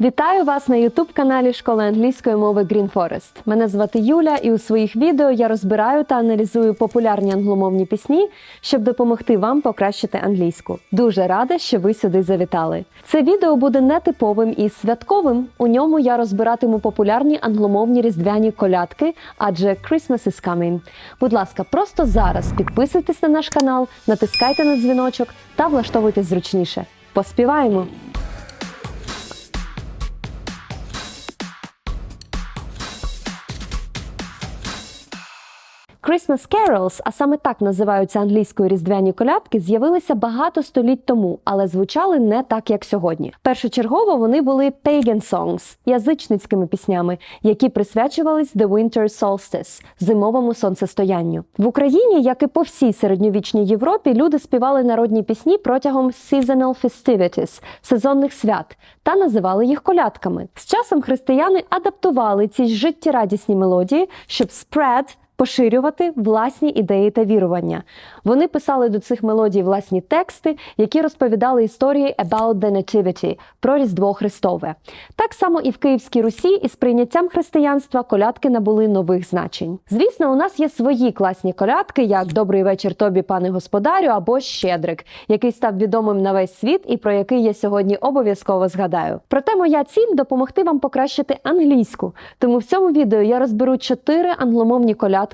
Вітаю вас на Ютуб-каналі Школи англійської мови Green Forest. Мене звати Юля, і у своїх відео я розбираю та аналізую популярні англомовні пісні, щоб допомогти вам покращити англійську. Дуже рада, що ви сюди завітали. Це відео буде нетиповим і святковим. У ньому я розбиратиму популярні англомовні різдвяні колядки, адже Christmas is coming. Будь ласка, просто зараз підписуйтесь на наш канал, натискайте на дзвіночок та влаштовуйтесь зручніше. Поспіваємо! Christmas Carols, а саме так називаються англійською різдвяні колядки, з'явилися багато століть тому, але звучали не так, як сьогодні. Першочергово вони були pagan songs – язичницькими піснями, які присвячувались The Winter Solstice – зимовому сонцестоянню. В Україні, як і по всій середньовічній Європі, люди співали народні пісні протягом seasonal festivities – сезонних свят та називали їх колядками. З часом християни адаптували ці життєрадісні мелодії, щоб spread поширювати власні ідеї та вірування. Вони писали до цих мелодій власні тексти, які розповідали історії about the nativity, про Різдво Христове. Так само і в Київській Русі із прийняттям християнства колядки набули нових значень. Звісно, у нас є свої класні колядки, як Добрий вечір тобі, пане господарю, або Щедрик, який став відомим на весь світ і про який я сьогодні обов'язково згадаю. Проте моя ціль допомогти вам покращити англійську. Тому в цьому відео я розберу чотири англомовні колядки,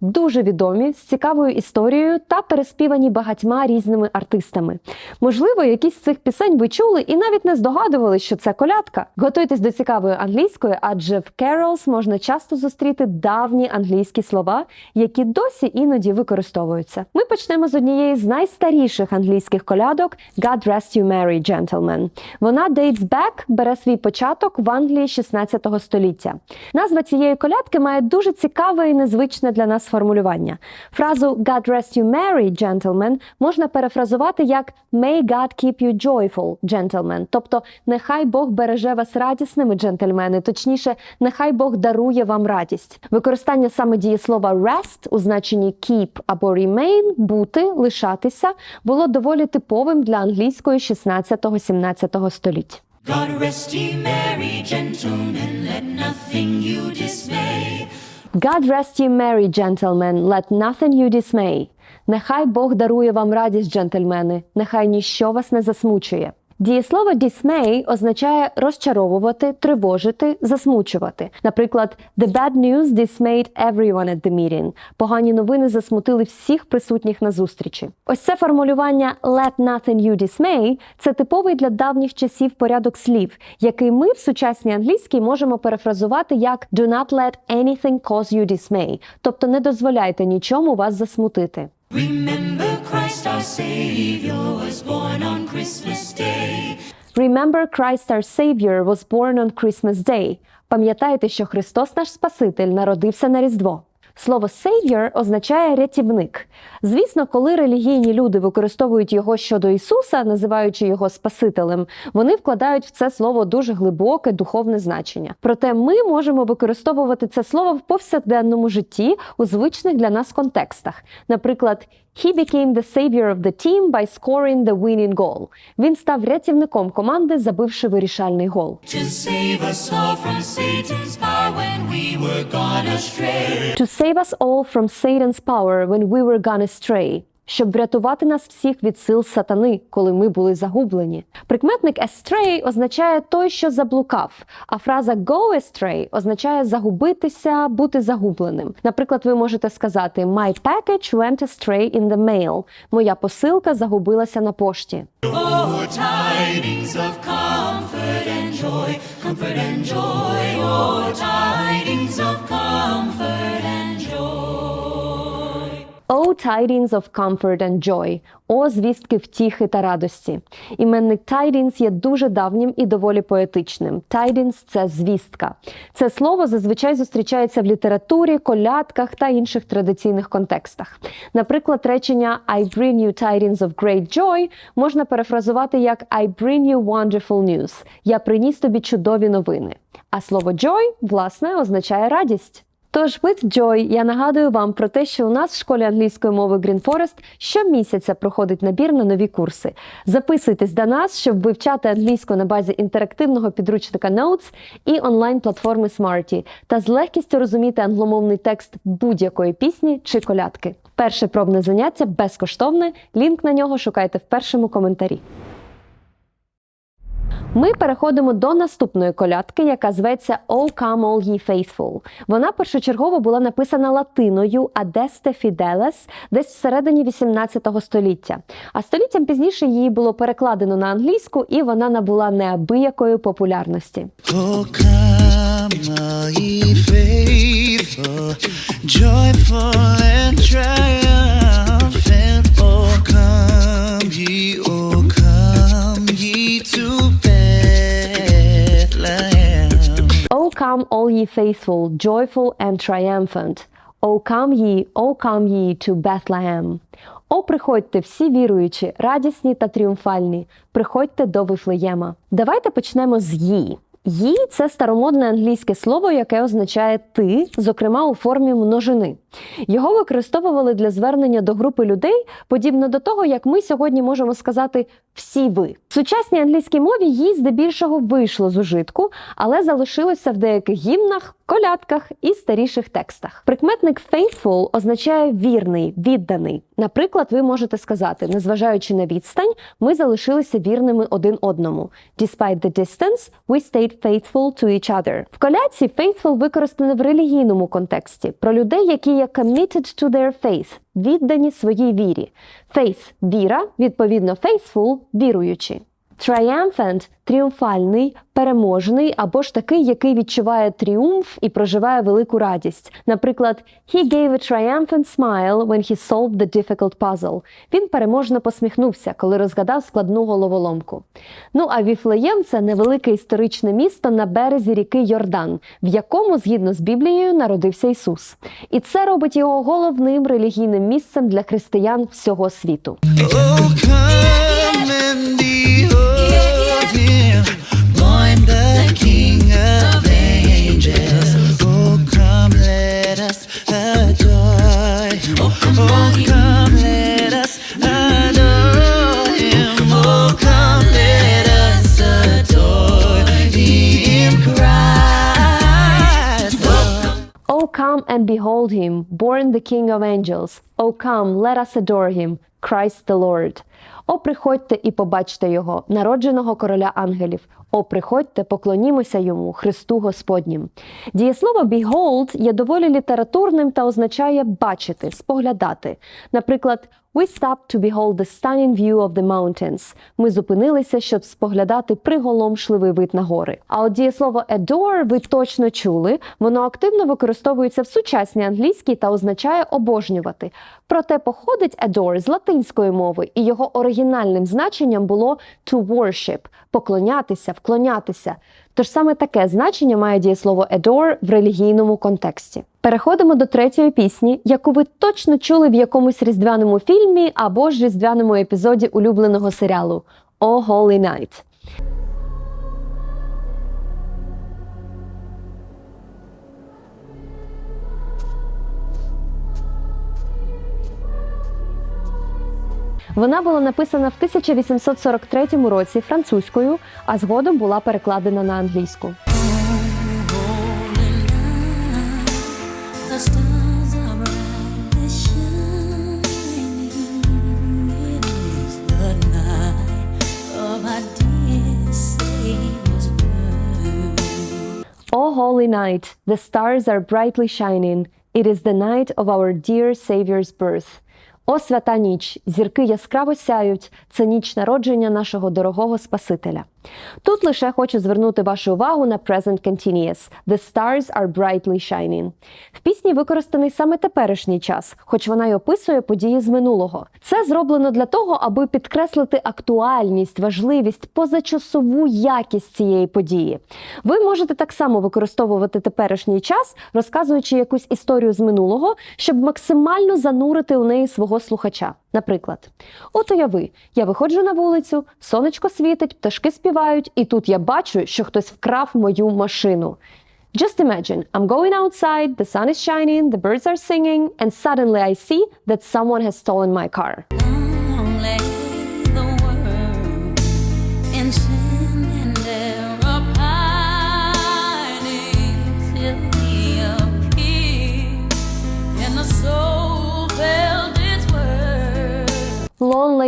дуже відомі, з цікавою історією та переспівані багатьма різними артистами. Можливо, якісь з цих пісень ви чули і навіть не здогадували, що це колядка. Готуйтесь до цікавої англійської, адже в carols можна часто зустріти давні англійські слова, які досі іноді використовуються. Ми почнемо з однієї з найстаріших англійських колядок God Rest You Merry Gentlemen. Вона dates back, бере свій початок в Англії 16 століття. Назва цієї колядки має дуже цікаве і незвичне для нас формулювання. Фразу God rest you merry, gentlemen можна перефразувати як May God keep you joyful, gentlemen. Тобто, нехай Бог береже вас радісними, джентльмени, точніше, нехай Бог дарує вам радість. Використання саме дієслова rest у значенні keep або remain бути, лишатися було доволі типовим для англійської 16-17 століть. God rest ye merry gentlemen, let nothing you dismay. God rest you merry, gentlemen, let nothing you dismay. Нехай Бог дарує вам радість, джентльмени, нехай ніщо вас не засмучує. Дієслово dismay означає розчаровувати, тривожити, засмучувати. Наприклад, The bad news dismayed everyone at the meeting. Погані новини засмутили всіх присутніх на зустрічі. Ось це формулювання let nothing you dismay – це типовий для давніх часів порядок слів, який ми в сучасній англійській можемо перефразувати як do not let anything cause you dismay, тобто не дозволяйте нічому вас засмутити. Remember Christ our Savior was born on Christmas Day. Remember Christ our Savior was born on Christmas Day. Пам'ятайте, що Христос наш Спаситель народився на Різдво. Слово Savior означає рятівник. Звісно, коли релігійні люди використовують його щодо Ісуса, називаючи його Спасителем, вони вкладають в це слово дуже глибоке духовне значення. Проте ми можемо використовувати це слово в повсякденному житті у звичних для нас контекстах. Наприклад, He became the savior of the team by scoring the winning goal. Він став рятівником команди, забивши вирішальний гол. To save us all from Satan's power when we were gone astray. To save us all from Satan's power when we were gone astray. Щоб врятувати нас всіх від сил сатани, коли ми були загублені. Прикметник astray означає той, що заблукав, а фраза go astray означає загубитися, бути загубленим. Наприклад, ви можете сказати My package went astray in the mail. Моя посилка загубилася на пошті. Oh, tidings of comfort and joy, comfort and joy. Oh, tidings tidings of comfort and joy. О звістки втіхи та радості. Іменник tidings є дуже давнім і доволі поетичним. Tidings – це звістка. Це слово зазвичай зустрічається в літературі, колядках та інших традиційних контекстах. Наприклад, речення I bring you tidings of great joy можна перефразувати як I bring you wonderful news. Я приніс тобі чудові новини. А слово joy, власне, означає радість. Тож, with Joy, я нагадую вам про те, що у нас в школі англійської мови Green Forest щомісяця проходить набір на нові курси. Записуйтесь до нас, щоб вивчати англійську на базі інтерактивного підручника Notes і онлайн-платформи Smarty та з легкістю розуміти англомовний текст будь-якої пісні чи колядки. Перше пробне заняття безкоштовне. Лінк на нього шукайте в першому коментарі. Ми переходимо до наступної колядки, яка зветься «O come all ye faithful». Вона першочергово була написана латиною «Adeste fideles» десь всередині 18 століття. А століттям пізніше її було перекладено на англійську, і вона набула неабиякої популярності. Oh, come, all ye faithful, joyful ye faithful, joyful and triumphant». «O come ye, O come ye to Bethlehem». О, приходьте всі віруючі, радісні та тріумфальні. Приходьте до Вифлеєма. Давайте почнемо з «ї». «Ї» – це старомодне англійське слово, яке означає ти, зокрема у формі множини. Його використовували для звернення до групи людей, подібно до того, як ми сьогодні можемо сказати всі ви. В сучасній англійській мові «ї» здебільшого вийшло з ужитку, але залишилося в деяких гімнах, колядках і старіших текстах. Прикметник faithful означає вірний, відданий. Наприклад, ви можете сказати, незважаючи на відстань, ми залишилися вірними один одному. Despite the distance, we stayed faithful to each other. В колядці faithful використане в релігійному контексті про людей, які є committed to their faith, віддані своїй вірі. Faith – віра, відповідно faithful – віруючі. Triumphant – тріумфальний, переможний або ж такий, який відчуває тріумф і проживає велику радість. Наприклад, he gave a triumphant smile when he solved the difficult puzzle. Він переможно посміхнувся, коли розгадав складну головоломку. Ну а Віфлеєм це невелике історичне місто на березі ріки Йордан, в якому, згідно з Біблією, народився Ісус. І це робить його головним релігійним місцем для християн всього світу. Oh, come and and behold him, born the King of angels. O come, let us adore him, Christ the Lord. О, приходьте і побачте його, народженого короля ангелів. О, приходьте, поклонімося йому, Христу Господнім. Дієслово behold є доволі літературним та означає бачити, споглядати. Наприклад, We stopped to behold the stunning view of the mountains. Ми зупинилися, щоб споглядати приголомшливий вид на гори. А от дієслово adore ви точно чули. Воно активно використовується в сучасній англійській та означає обожнювати. Проте походить adore з латинської мови, і його оригінальним значенням було to worship – поклонятися, вклонятися. Тож саме таке значення має дієслово adore в релігійному контексті. Переходимо до третьої пісні, яку ви точно чули в якомусь різдвяному фільмі або ж різдвяному епізоді улюбленого серіалу «О Holy Night». Вона була написана в 1843 році французькою, а згодом була перекладена на англійську. O holy night, the stars are brightly shining. It is the night of our dear Savior's birth. О свята ніч, зірки яскраво сяють. Це ніч народження нашого дорогого Спасителя. Тут лише хочу звернути вашу увагу на present continuous. The stars are brightly shining. В пісні використаний саме теперішній час, хоч вона й описує події з минулого. Це зроблено для того, аби підкреслити актуальність, важливість, позачасову якість цієї події. Ви можете так само використовувати теперішній час, розказуючи якусь історію з минулого, щоб максимально занурити у неї свого слухача. Наприклад, от уяви, я виходжу на вулицю, сонечко світить, пташки співають, і тут я бачу, що хтось вкрав мою машину. Just imagine, I'm going outside, the sun is shining, the birds are singing, and suddenly I see that someone has stolen my car.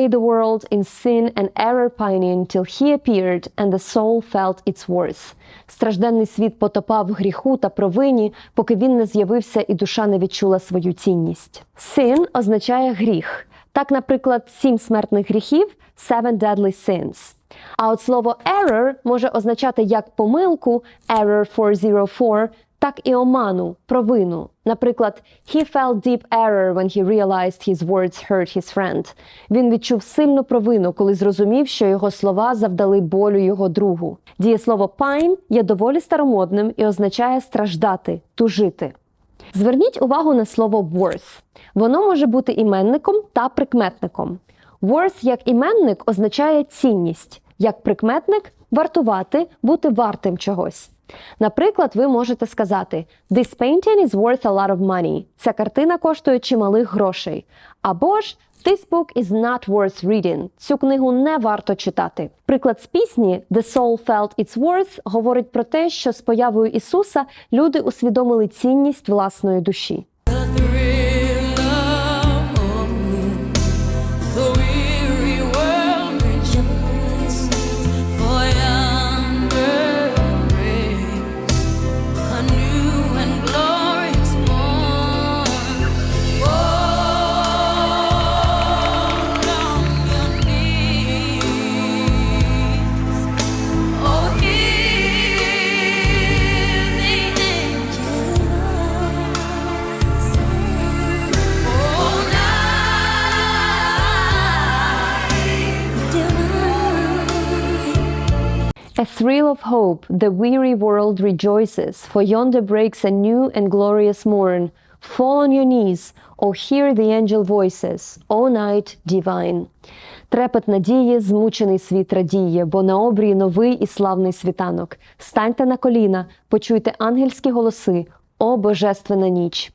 Lay the world in sin and error pining till he appeared, and the soul felt its worth. Стражденний світ потопав в гріху та провині, поки він не з'явився і душа не відчула свою цінність. Sin означає гріх. Так, наприклад, сім смертних гріхів seven deadly sins. А от слово error може означати як помилку error 404, так і оману, провину. Наприклад, he felt deep error when he realized his words hurt his friend. Він відчув сильну провину, коли зрозумів, що його слова завдали болю його другу. Дієслово pine є доволі старомодним і означає страждати, тужити. Зверніть увагу на слово worth. Воно може бути іменником та прикметником. Worth як іменник означає цінність, як прикметник вартувати, бути вартим чогось. Наприклад, ви можете сказати This painting is worth a lot of money. Ця картина коштує чималих грошей. Або ж This book is not worth reading. Цю книгу не варто читати. Приклад з пісні The soul felt its worth говорить про те, що з появою Ісуса люди усвідомили цінність власної душі. Thrill of hope, the weary world rejoices, for yonder breaks a new and glorious morn. Fall on your knees, or hear the angel voices, O night divine. Трепет надії, змучений світ радіє, бо на обрії новий і славний світанок. Станьте на коліна, почуйте ангельські голоси, о божественна ніч.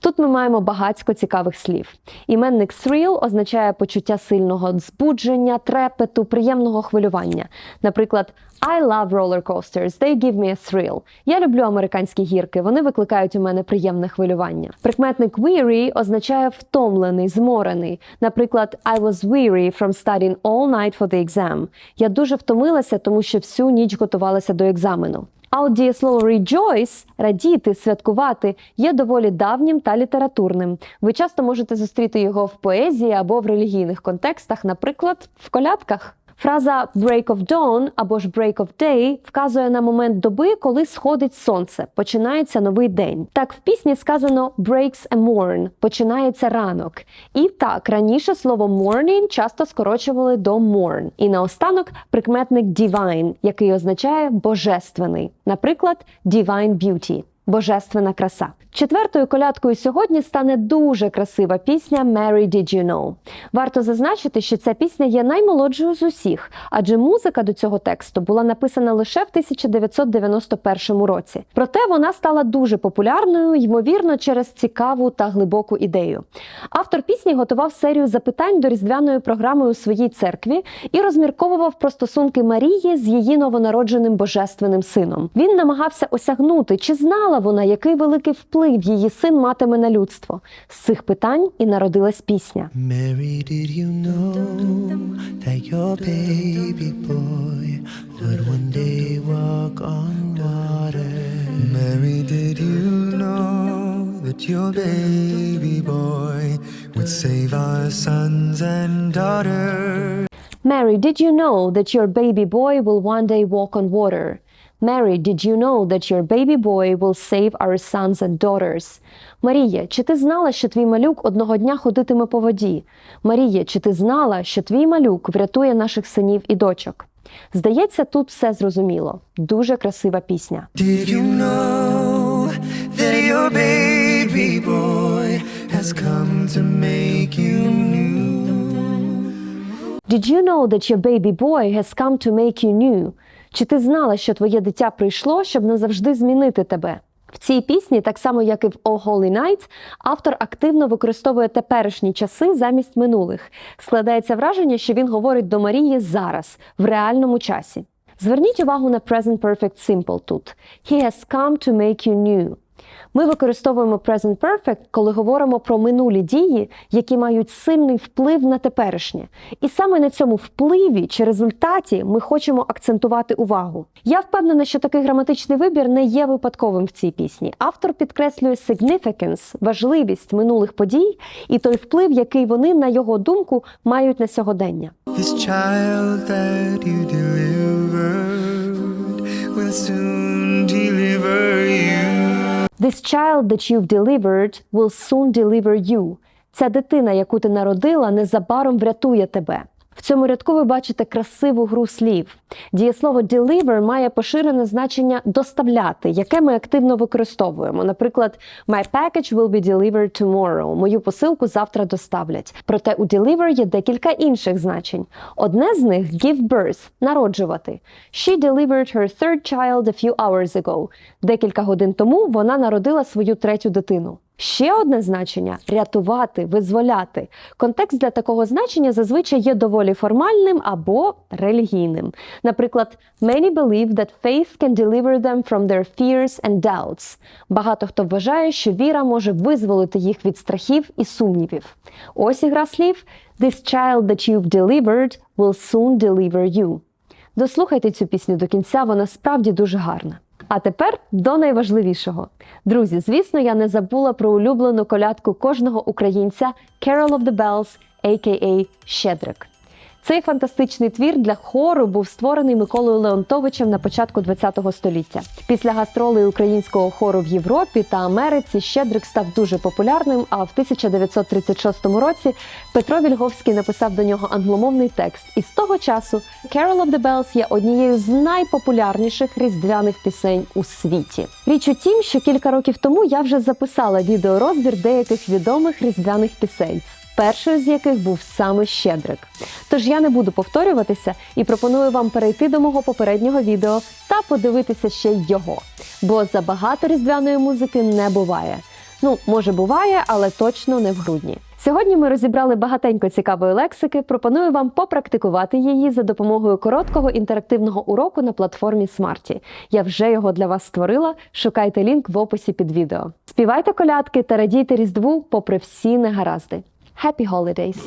Тут ми маємо багацько цікавих слів. Іменник thrill означає почуття сильного збудження, трепету, приємного хвилювання. Наприклад, I love roller coasters, they give me a thrill. Я люблю американські гірки, вони викликають у мене приємне хвилювання. Прикметник weary означає втомлений, зморений. Наприклад, I was weary from studying all night for the exam. Я дуже втомилася, тому що всю ніч готувалася до екзамену. А от дієслово rejoice – радіти, святкувати є доволі давнім та літературним. Ви часто можете зустріти його в поезії або в релігійних контекстах, наприклад, в колядках. Фраза break of dawn або ж break of day вказує на момент доби, коли сходить сонце, починається новий день. Так в пісні сказано breaks a morn, починається ранок. І так раніше слово morning часто скорочували до morn. І наостанок прикметник divine, який означає божественний, наприклад, divine beauty. Божественна краса. Четвертою колядкою сьогодні стане дуже красива пісня «Mary Did You Know?». Варто зазначити, що ця пісня є наймолодшою з усіх, адже музика до цього тексту була написана лише в 1991 році. Проте вона стала дуже популярною, ймовірно, через цікаву та глибоку ідею. Автор пісні готував серію запитань до різдвяної програми у своїй церкві і розмірковував про стосунки Марії з її новонародженим божественним сином. Він намагався осягнути, чи знала вона, який великий вплив її син матиме на людство. З цих питань і народилась пісня. Mary, did you know that your baby boy would one day walk on water? Mary, did you know that your baby boy would save our sons and daughters? Mary, did you know that your baby boy will one day walk on water? Mary, did you know that your baby boy will save our sons and daughters? Марія, чи ти знала, що твій малюк одного дня ходитиме по воді? Марія, чи ти знала, що твій малюк врятує наших синів і дочок? Здається, тут все зрозуміло. Дуже красива пісня. Did you know that your baby boy has come to make you new? Did you know that your baby boy has come to make you new? Чи ти знала, що твоє дитя прийшло, щоб назавжди змінити тебе? В цій пісні, так само як і в «О Holy Night», автор активно використовує теперішні часи замість минулих. Складається враження, що він говорить до Марії зараз, в реальному часі. Зверніть увагу на Present Perfect Simple тут. He has come to make you new. Ми використовуємо Present Perfect, коли говоримо про минулі дії, які мають сильний вплив на теперішнє. І саме на цьому впливі чи результаті ми хочемо акцентувати увагу. Я впевнена, що такий граматичний вибір не є випадковим в цій пісні. Автор підкреслює significance, важливість минулих подій і той вплив, який вони, на його думку, мають на сьогодення. This child that you delivered will soon deliver you. This child that you've delivered will soon deliver you. Ця дитина, яку ти народила, незабаром врятує тебе. В цьому рядку ви бачите красиву гру слів. Дієслово deliver має поширене значення доставляти, яке ми активно використовуємо. Наприклад, my package will be delivered tomorrow. Мою посилку завтра доставлять. Проте у deliver є декілька інших значень. Одне з них give birth народжувати. She delivered her third child a few hours ago. Декілька годин тому вона народила свою третю дитину. Ще одне значення рятувати, визволяти. Контекст для такого значення зазвичай є доволі формальним або релігійним. Наприклад, many believe that faith can deliver them from their fears and doubts. Багато хто вважає, що віра може визволити їх від страхів і сумнівів. Ось і гра слів This child that you've delivered will soon deliver you. Дослухайте цю пісню до кінця, вона справді дуже гарна. А тепер до найважливішого. Друзі, звісно, я не забула про улюблену колядку кожного українця Carol of the Bells, a.k.a. Щедрик. Цей фантастичний твір для хору був створений Миколою Леонтовичем на початку ХХ століття. Після гастролей українського хору в Європі та Америці Щедрик став дуже популярним. А в 1936 році Петро Вільговський написав до нього англомовний текст. І з того часу Carol of the Bells є однією з найпопулярніших різдвяних пісень у світі. Річ у тім, що кілька років тому я вже записала відеорозбір деяких відомих різдвяних пісень першою з яких був саме Щедрик. Тож я не буду повторюватися і пропоную вам перейти до мого попереднього відео та подивитися ще його. Бо забагато різдвяної музики не буває. Ну, може, буває, але точно не в грудні. Сьогодні ми розібрали багатенько цікавої лексики. Пропоную вам попрактикувати її за допомогою короткого інтерактивного уроку на платформі Smarty. Я вже його для вас створила. Шукайте лінк в описі під відео. Співайте колядки та радійте різдву попри всі негаразди. Happy holidays!